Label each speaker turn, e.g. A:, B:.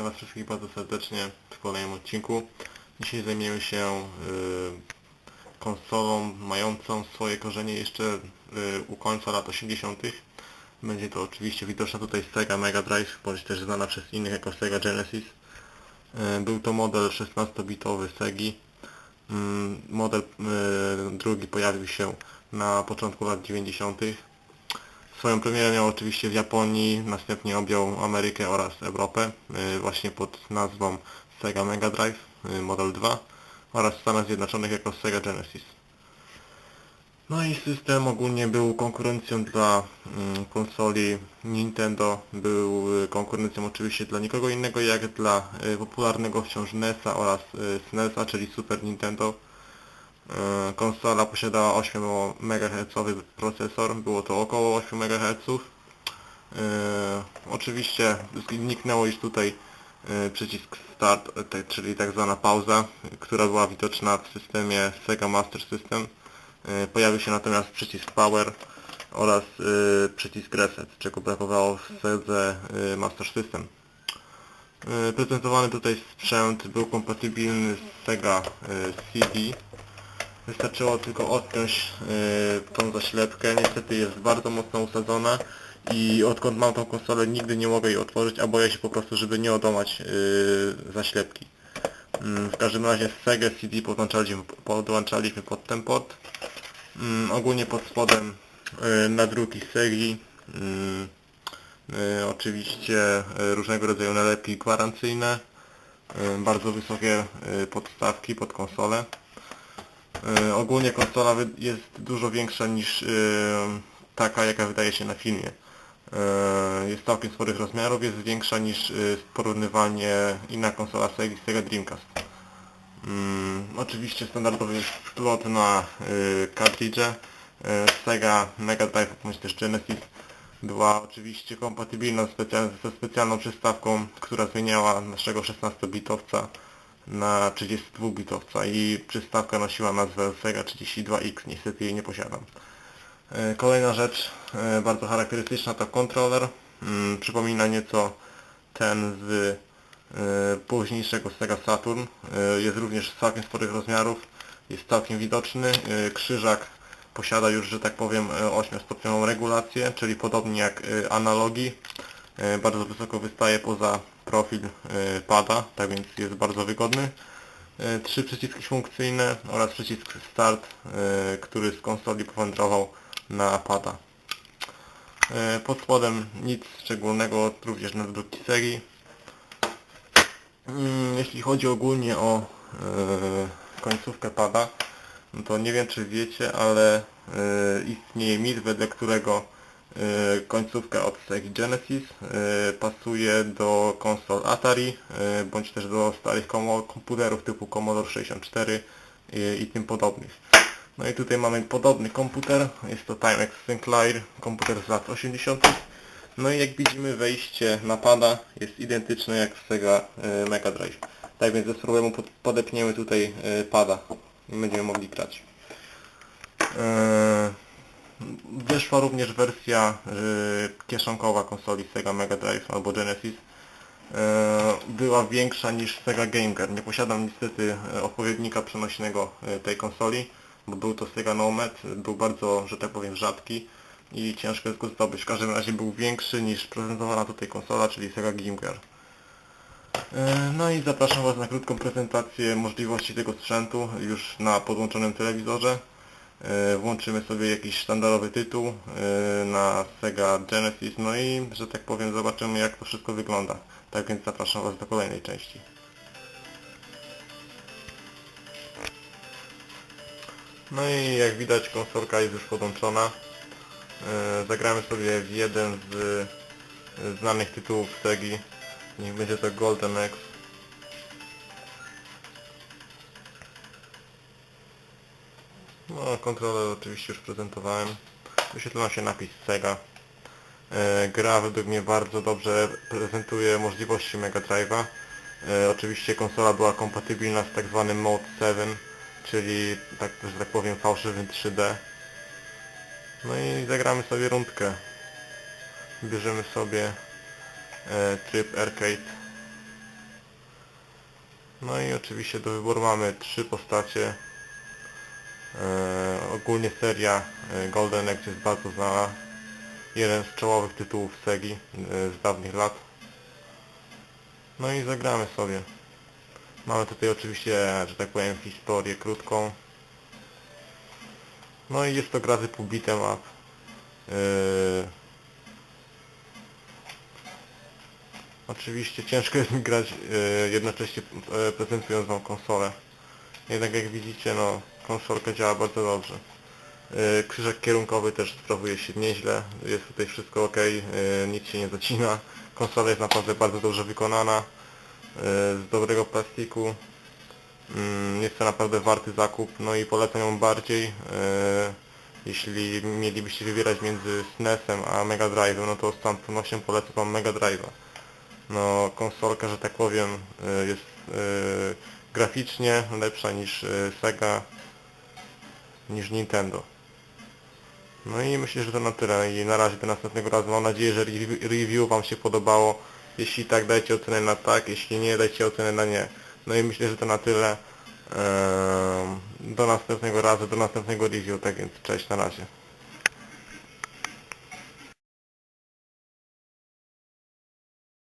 A: witam Was wszystkich bardzo serdecznie w kolejnym odcinku. Dzisiaj zajmiemy się y, konsolą mającą swoje korzenie jeszcze y, u końca lat 80. Będzie to oczywiście widoczna tutaj Sega Mega Drive, bądź też znana przez innych jako Sega Genesis. Y, był to model 16-bitowy Segi. Mm, model drugi pojawił się na początku lat 90. Swoją premierę miał oczywiście w Japonii, następnie objął Amerykę oraz Europę, y, właśnie pod nazwą Sega Mega Drive y, Model 2 oraz w Stanach Zjednoczonych jako Sega Genesis. No i system ogólnie był konkurencją dla mm, konsoli Nintendo, był y, konkurencją oczywiście dla nikogo innego jak dla popularnego wciąż NES-a oraz SNES-a, czyli Super Nintendo. E, Konsola posiadała 8 MHz procesor, było to około 8 MHz. E, oczywiście zniknęło już tutaj e, przycisk Start, czyli tak zwana pauza, która była widoczna w systemie Sega Master System. Pojawił się natomiast przycisk Power oraz przycisk Reset, czego brakowało w e, Master System. Prezentowany tutaj sprzęt był kompatybilny z Sega CD. Wystarczyło tylko odpiąć y, tą zaślepkę. Niestety jest bardzo mocno usadzona i odkąd mam tą konsolę nigdy nie mogę jej otworzyć, a boję się po prostu, żeby nie odłamać y, zaślepki. Mm, w każdym razie z Sega CD podłączaliśmy, podłączaliśmy pod ten port. Mm, ogólnie pod spodem y, nadruki Segi. Mm, y, oczywiście y, różnego rodzaju nalepki gwarancyjne. Y, bardzo wysokie y, podstawki pod konsolę. E, ogólnie konsola jest dużo większa niż e, taka jaka wydaje się na filmie. E, jest całkiem sporych rozmiarów, jest większa niż e, porównywalnie inna konsola Sega, Sega Dreamcast. Mm, oczywiście standardowy jest slot na y, kartridże. Sega Mega Drive bądź też Genesis była oczywiście kompatybilna ze specjalną przystawką, która zmieniała naszego 16-bitowca na 32-bitowca i przystawka nosiła nazwę Sega 32X, niestety jej nie posiadam. E, Kolejna rzecz e, bardzo charakterystyczna to kontroler. Mm, Przypomina nieco ten z e, późniejszego Sega Saturn. Jest również całkiem sporych rozmiarów, jest całkiem widoczny. Krzyżak posiada już, że tak powiem, 8-stopniową regulację, czyli podobnie jak analogi. Bardzo wysoko wystaje poza profil e, pada, tak więc jest bardzo wygodny. E, Trzy przyciski funkcyjne oraz przycisk Start, e, który z konsoli powędrował na pada. Pod spodem nic szczególnego, również na drugi serii. Mm, Jeśli chodzi ogólnie o końcówkę pada, to nie wiem czy wiecie, ale istnieje mit, wedle którego końcówka od Sega Genesis e, pasuje do konsol Atari, e, bądź też do starych komputerów typu Commodore 64 i, tym podobnych. No i tutaj mamy podobny komputer, jest to Timex Sinclair, komputer z lat 80. No i jak widzimy wejście na pada jest identyczne jak w Sega e, Mega Drive. Tak więc bez problemu pod, podepniemy tutaj e, pada i będziemy mogli grać. E, Wyszła również wersja y, kieszonkowa konsoli Sega Mega Drive albo Genesis. E, była większa niż Sega Game Gear. Nie posiadam niestety e, odpowiednika przenośnego tej konsoli, bo był to Sega Nomad. Był bardzo, że tak powiem, rzadki i ciężko jest go zdobyć. W każdym razie był większy niż prezentowana tutaj konsola, czyli Sega Game Gear. No i zapraszam Was na krótką prezentację możliwości tego sprzętu już na podłączonym telewizorze. E, Włączymy sobie jakiś sztandarowy tytuł e, na Sega Genesis, no i, że tak powiem, zobaczymy jak to wszystko wygląda. Tak więc zapraszam Was do kolejnej części. No i jak widać konsolka jest już podłączona. E, Zagramy sobie w jeden z znanych tytułów Segi. Niech będzie to Golden Axe. No, kontroler oczywiście już prezentowałem. Wyświetla się napis Sega. E, gra według mnie bardzo dobrze prezentuje możliwości Mega Drive'a. E, oczywiście konsola była kompatybilna z tak zwanym Mode 7, czyli tak, że tak powiem fałszywym 3D. No i zagramy sobie rundkę. Bierzemy sobie e, tryb arcade. No i oczywiście do wyboru mamy trzy postacie. E, ogólnie seria e, Golden Axe jest bardzo znana. Jeden z czołowych tytułów Segi e, z dawnych lat. No i zagramy sobie. Mamy tutaj oczywiście, że tak powiem, historię krótką. No i jest to gra typu beat'em up. Yy... Oczywiście ciężko jest grać yy, jednocześnie prezentując wam konsolę. Jednak jak widzicie, no konsolka działa bardzo dobrze. Yy, krzyżak kierunkowy też sprawuje się nieźle, jest tutaj wszystko ok, yy, nic się nie zacina. Konsola jest naprawdę bardzo dobrze wykonana, yy, z dobrego plastiku. Mm, Jest to naprawdę warty zakup, no i polecam ją bardziej. Jeśli mielibyście wybierać między SNES-em a Mega Drive'em, no to z całą pewnością polecam wam Mega Drive'a. No konsolka, że tak powiem, jest graficznie lepsza niż Sega, niż Nintendo. No i myślę, że to na tyle i na razie do następnego razu. Mam nadzieję, że review, Wam się podobało. Jeśli tak, dajcie ocenę na tak, jeśli nie, dajcie ocenę na nie. No i myślę, że to na tyle. Ehm, Do następnego razu, do następnego review, tak więc cześć, na razie.